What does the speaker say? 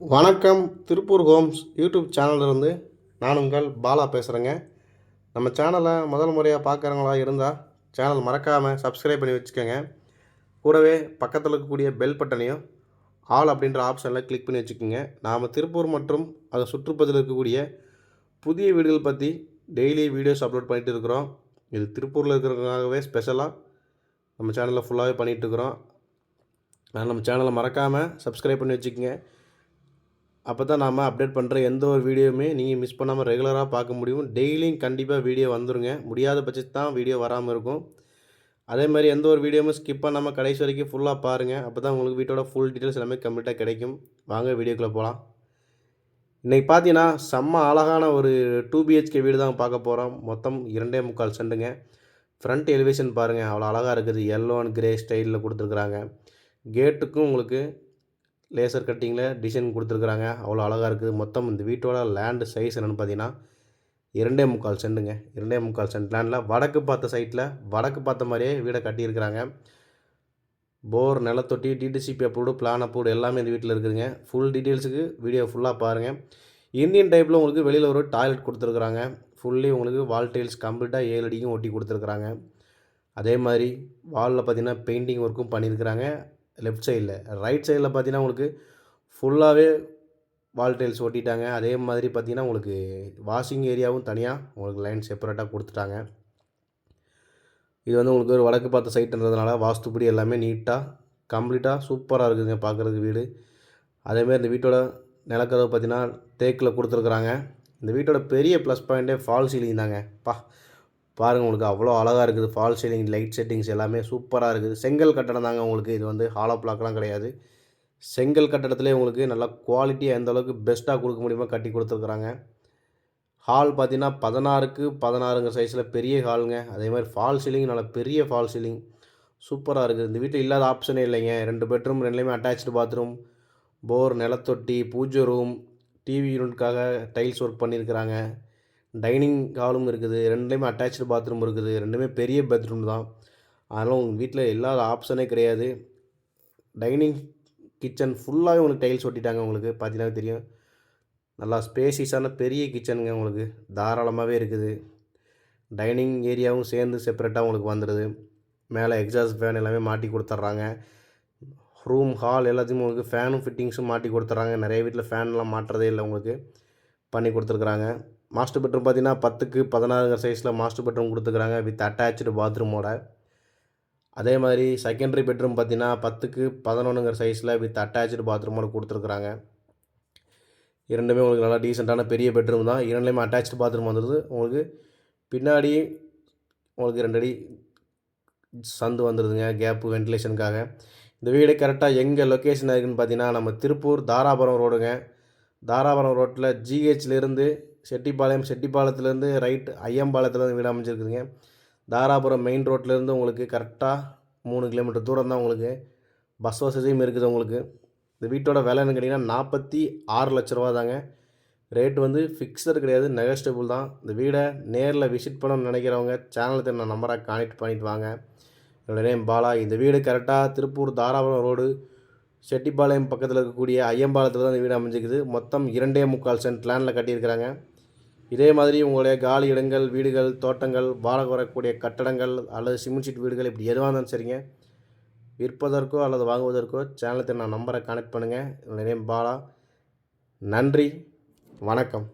வணக்கம் Tiruppur Holmes YouTube சேனல்லேருந்து நான் உங்கள் பாலா பேசுகிறேங்க நம்ம சேனலை முதல் முறையாக பார்க்குறவங்களா இருந்தால் சேனல் மறக்காமல் சப்ஸ்கிரைப் பண்ணி வச்சுக்கோங்க. கூடவே பக்கத்தில் இருக்கக்கூடிய பெல் பட்டனையும் ஆல் அப்படின்ற ஆப்ஷனில் கிளிக் பண்ணி வச்சுக்கோங்க. நாம் திருப்பூர் மற்றும் அதை சுற்றுப்பதில் இருக்கக்கூடிய புதிய வீடுகள் பற்றி டெய்லி வீடியோஸ் அப்லோட் பண்ணிட்டு இருக்கிறோம். இது திருப்பூரில் இருக்கிறவங்களாகவே ஸ்பெஷலாக நம்ம சேனலில் ஃபுல்லாகவே பண்ணிகிட்டு இருக்கிறோம். அதனால் நம்ம சேனலை மறக்காமல் சப்ஸ்கிரைப் பண்ணி வச்சுக்கோங்க. அப்போ தான் நாம் அப்டேட் பண்ணுற எந்த ஒரு வீடியோவுமே நீங்கள் மிஸ் பண்ணாமல் ரெகுலராக பார்க்க முடியும். டெய்லியும் கண்டிப்பாக வீடியோ வந்துருங்க. முடியாத பட்சத்து தான் வீடியோ வராமல் இருக்கும். அதே மாதிரி எந்த ஒரு வீடியோவும் ஸ்கிப் பண்ணாமல் கடைசி வரைக்கும் ஃபுல்லாக பாருங்கள் அப்போ தான் உங்களுக்கு வீட்டோட ஃபுல் டீட்டெயில்ஸ் எல்லாமே கம்ப்ளீட்டாக கிடைக்கும். வாங்க வீடியோக்குள்ளே போகலாம் இன்றைக்கி பார்த்தீங்கன்னா செம்ம அழகான ஒரு டூ பிஹெச்கே வீடு தான் பார்க்க போகிறோம் மொத்தம் இரண்டே முக்கால் செண்டுங்க. ஃப்ரண்ட் எலிவேஷன் பாருங்கள் அவ்வளோ அழகாக இருக்குது. எல்லோ அண்ட் கிரே ஸ்டைலில் கொடுத்துருக்குறாங்க. கேட்டுக்கும் உங்களுக்கு லேசர் கட்டிங்கில் டிசைன் கொடுத்துருக்குறாங்க. அவ்வளோ அழகாக இருக்குது. மொத்தம் இந்த வீட்டோட லேண்டு சைஸ் என்னென்னு பார்த்தீங்கன்னா இரண்டே முக்கால் செண்டுங்க. இரண்டே முக்கால் சென்ட் லேண்டில் வடக்கு பார்த்த சைட்டில் வடக்கு பார்த்த மாதிரியே வீடை கட்டியிருக்கிறாங்க. போர் நிலத்தொட்டி டிடிசிபி அப்ரூவ்டு பிளான் அப்ரூவ்டு எல்லாமே இந்த வீட்டில் இருக்குதுங்க. ஃபுல் டீட்டெயில்ஸுக்கு வீடியோ ஃபுல்லாக பாருங்கள் இந்தியன் டைப்பில் உங்களுக்கு வெளியில் ஒரு டாய்லெட் கொடுத்துருக்குறாங்க. ஃபுல்லி உங்களுக்கு வால் டைல்ஸ் கம்ப்ளீட்டாக ஏழு அடிக்கும் ஒட்டி கொடுத்துருக்குறாங்க. அதே மாதிரி வாலில் பார்த்தீங்கன்னா பெயிண்டிங் ஒர்க்கும் பண்ணியிருக்கிறாங்க. லெஃப்ட் சைடில் ரைட் சைடில் பார்த்தீங்கன்னா உங்களுக்கு ஃபுல்லாகவே வால் டைல்ஸ் ஒட்டிட்டாங்க. அதே மாதிரி பார்த்தீங்கன்னா உங்களுக்கு வாஷிங் ஏரியாவும் தனியாக உங்களுக்கு லைன் செப்பரேட்டாக கொடுத்துட்டாங்க. இது வந்து உங்களுக்கு ஒரு வடக்கு பார்த்த சைட்டுன்றதுனால வாஸ்துப்படி எல்லாமே நீட்டாக கம்ப்ளீட்டாக சூப்பராக இருக்குதுங்க பார்க்குறதுக்கு வீடு. அதேமாதிரி இந்த வீட்டோட நிலக்கதவு பார்த்தீங்கன்னா தேக்கில் கொடுத்துருக்குறாங்க. இந்த வீட்டோட பெரிய ப்ளஸ் பாயிண்ட்டே ஃபால் சீலிங் தாங்க. பா பாருங்கள் உங்களுக்கு அவ்வளோ அழகாக இருக்குது. ஃபால் சீலிங் லைட் செட்டிங்ஸ் எல்லாமே சூப்பராக இருக்குது. செங்கல் கட்டடம் தாங்க உங்களுக்கு. இது வந்து ஹாலோ பிளாக்லாம் கிடையாது. செங்கல் கட்டடத்துலேயே உங்களுக்கு நல்லா குவாலிட்டியாக எந்த அளவுக்கு பெஸ்ட்டாக கொடுக்க முடியுமோ கட்டி கொடுத்துருக்குறாங்க. ஹால் பார்த்தீங்கன்னா பதினாறுக்கு பதினாறுங்க சைஸில் பெரிய ஹாலுங்க அதே மாதிரி ஃபால் சீலிங் நல்லா பெரிய ஃபால் சீலிங் சூப்பராக இருக்குது. இந்த வீட்டில் இல்லாத ஆப்ஷனே இல்லைங்க. ரெண்டு பெட்ரூம் ரெண்டுலேயுமே அட்டாச்சு பாத்ரூம் போர் நிலத்தொட்டி பூஜை ரூம் டிவி யூனிட்காக டைல்ஸ் ஒர்க் பண்ணியிருக்கிறாங்க டைனிங் ஹாலும் இருக்குது ரெண்டுலேயுமே அட்டாச்சு பாத்ரூம் இருக்குது ரெண்டுமே பெரிய பெட்ரூம் தான். அதனால் உங்கள் வீட்டில் இல்லாத ஆப்ஷனே கிடையாது. டைனிங் கிச்சன் ஃபுல்லாகவே உங்களுக்கு டைல்ஸ் ஒட்டிட்டாங்க உங்களுக்கு பார்த்தீங்கன்னா தெரியும். நல்லா ஸ்பேசிஸான பெரிய கிச்சனுங்க உங்களுக்கு தாராளமாகவே இருக்குது. டைனிங் ஏரியாவும் சேர்ந்து செப்பரேட்டாக உங்களுக்கு வந்துடுது மேலே எக்ஸாஸ்ட் ஃபேன் எல்லாமே மாட்டி கொடுத்துட்றாங்க. ரூம் ஹால் எல்லாத்தையும் உங்களுக்கு ஃபேனும் ஃபிட்டிங்ஸும் மாட்டி கொடுத்துட்றாங்க. நிறைய வீட்டில் ஃபேன்லாம் மாட்டுறதே இல்லை உங்களுக்கு. பண்ணி கொடுத்துருக்குறாங்க. மாஸ்டர் பெட்ரூம் பார்த்தீங்கன்னா பத்துக்கு பதினாறுங்கிற சைஸில் மாஸ்டர் பெட்ரூம் கொடுத்துருக்குறாங்க வித் அட்டாச்சு பாத்ரூமோட அதே மாதிரி செகண்டரி பெட்ரூம் பார்த்தீங்கன்னா பத்துக்கு பதினொன்றுங்கிற சைஸில் வித் அட்டாச்சு பாத்ரூமோட கொடுத்துருக்குறாங்க. இரண்டுமே உங்களுக்கு நல்லா டீசெண்டான பெரிய பெட்ரூம் தான். இரண்டுலேயுமே அட்டாச்சு பாத்ரூம் வந்துடுது உங்களுக்கு பின்னாடி உங்களுக்கு ரெண்டு அடி சந்து வந்துடுதுங்க கேப்பு வென்டிலேஷனுக்காக இந்த வீடு கரெக்டாக எங்கே லொக்கேஷன் இருக்குதுன்னு பார்த்தீங்கன்னா நம்ம திருப்பூர் தாராபுரம் ரோடுங்க தாராபுரம் ரோட்டில் ஜிஹெச்லேருந்து செட்டிப்பாளையம் செட்டிப்பாளையத்துலேருந்து ரைட் ஐயம்பாளையத்துலேருந்து வீடு அமைச்சிருக்குதுங்க தாராபுரம் மெயின் ரோட்லேருந்து உங்களுக்கு கரெக்டாக மூணு கிலோமீட்டர் தூரம் தான் உங்களுக்கு பஸ் வசதியும் இருக்குது உங்களுக்கு. இந்த வீட்டோட விலைன்னு கேட்டிங்கன்னா நாற்பத்தி ஆறு லட்ச ரூபா தாங்க. ரேட் வந்து ஃபிக்ஸர் கிடையாது நெகஸ்டபுள் தான். இந்த வீடை நேரில் விசிட் பண்ணணும்னு நினைக்கிறவங்க சேனலுக்கு நான் நம்பராக கான்டெக்ட் பண்ணிட்டு வாங்க. என்னோட நேம் பாலா. இந்த வீடு கரெக்டாக திருப்பூர் தாராபுரம் ரோடு செட்டிப்பாளையம் பக்கத்தில் இருக்கக்கூடிய ஐயம்பாளையத்தில் தான் இந்த வீடு அமைஞ்சிருக்குது. மொத்தம் இரண்டே முக்கால் சென்ட் லேண்டில் கட்டியிருக்கிறாங்க. இதே மாதிரி உங்களுடைய காலி இடங்கள் வீடுகள் தோட்டங்கள் வாடகை வரக்கூடிய கட்டடங்கள் அல்லது சிமெண்ட் ஷீட் வீடுகள் இப்படி எதுவாக இருந்தாலும் சரிங்க. விற்பதற்கோ அல்லது வாங்குவதற்கோ சேனலுக்கு நான் நம்பரை கனெக்ட் பண்ணுங்கள் என்னுடைய நேம் பாலா. நன்றி. வணக்கம்.